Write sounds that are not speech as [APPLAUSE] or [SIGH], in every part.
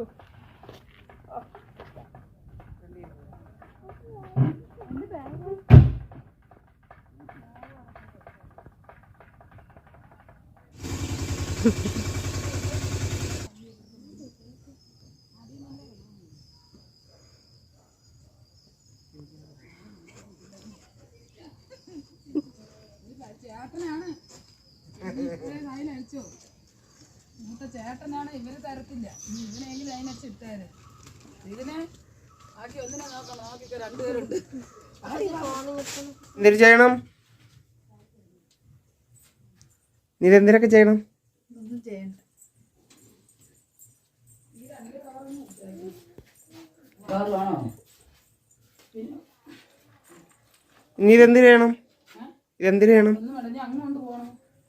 [LAUGHS] ചേട്ടനാണ് അതിലടിച്ചോ മൂത്ത ചേട്ടനാണ് ഇവർ തരത്തില്ല. ഇനി ഇവനെങ്കിലും അതിനെ ഇട്ടേര്. ഇതിനെ ബാക്കി ഒന്നിനെ നോക്കണം. നോക്കിക്കോ രണ്ടുപേരുണ്ട് എന്തിനു ചെയ്യണം? ഇതെന്തിനൊക്കെ ചെയ്യണം? ഒന്നും ചെയ്യണ്ട. ഇതെന്തിനു ചെയ്യണം? ഇതെന്തിനു ചെയ്യണം?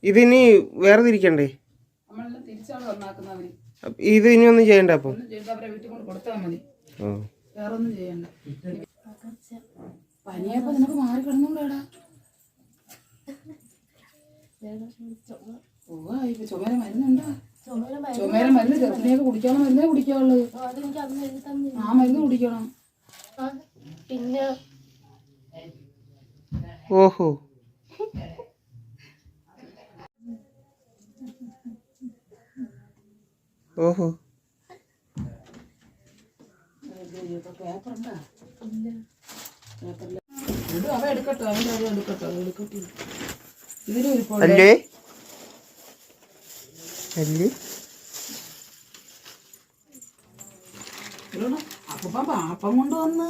ഇതിനി വേറെ തിരിക്കണ്ടേ? ഇത് ഇനി ഒന്നും ചെയ്യണ്ട അപ്പൊ? ഒന്നും ചെയ്ത് അവരെ വീട്ടിൽ കൊണ്ട് കൊടുത്താൽ മതി. ഓ വേറെ ഒന്നും ചെയ്യണ്ട. പനിയപ്പോ നിനക്ക് മാറി ഓ ഇപ്പൊ ചുമര മരുന്നുണ്ടോ? ചുമര മരുന്ന് ചെറുതിനെയൊക്കെ കുടിക്കാനുള്ള മരുന്നേ കുടിക്കാവുള്ളൂ. ആ മരുന്ന് കുടിക്കണം. പിന്നെ ഓഹോ. ഇരിപ്പുണ്ട് അല്ലേ? അല്ലേ? അപ്പൂപ്പൻ പാപ്പം കൊണ്ടുവന്ന്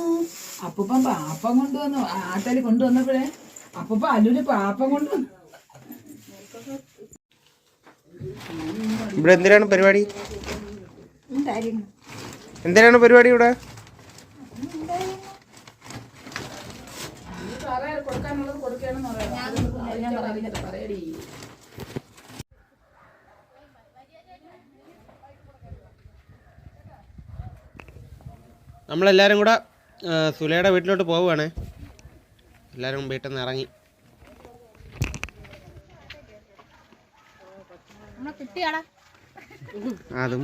അപ്പൂപ്പൻ പാപ്പം കൊണ്ടുവന്ന് ആട്ടയിൽ കൊണ്ടുവന്നപ്പോഴേ അപ്പൂപ്പ അല്ലുൽ പാപ്പം കൊണ്ടുവന്നു. ഇവിടെ എന്തിനാണ് പരിപാടി? എന്തിനാണ് പരിപാടി ഇവിടെ? നമ്മളെല്ലാരും നമ്മളെല്ലാവരും കൂടെ സുലയുടെ വീട്ടിലോട്ട് പോവുകയാണ്. എല്ലാവരും വീട്ടിൽ നിന്ന് ഇറങ്ങി അതും.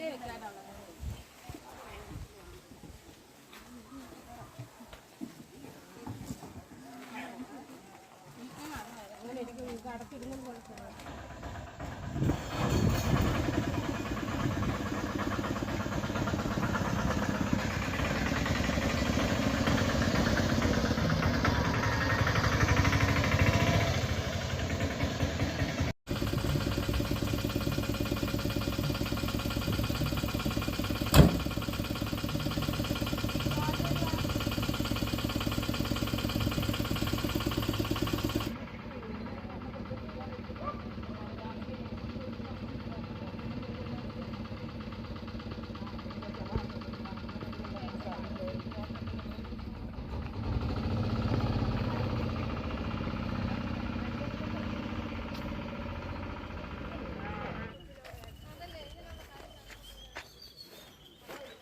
വെയിൽ വെക്കാനുള്ളത് കുഴപ്പമില്ല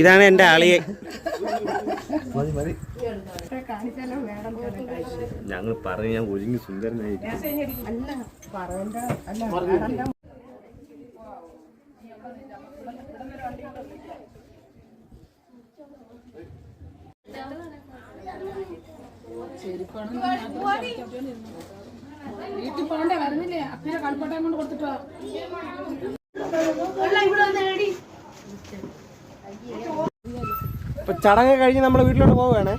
ഇതാണ് എന്റെ ആളിയെ. ഞങ്ങൾ പറഞ്ഞ് ഞാൻ ഒരുങ്ങി സുന്ദരനായി വീട്ടിൽ പോകണ്ടേ? വരുന്നില്ലേ? അപ്പനെ കളിപ്പട്ടയം കൊണ്ട് കൊടുത്തിട്ടോ? ചടങ്ങ് കഴിഞ്ഞ് നമ്മുടെ വീട്ടിലോട്ട് പോവുകയാണേ.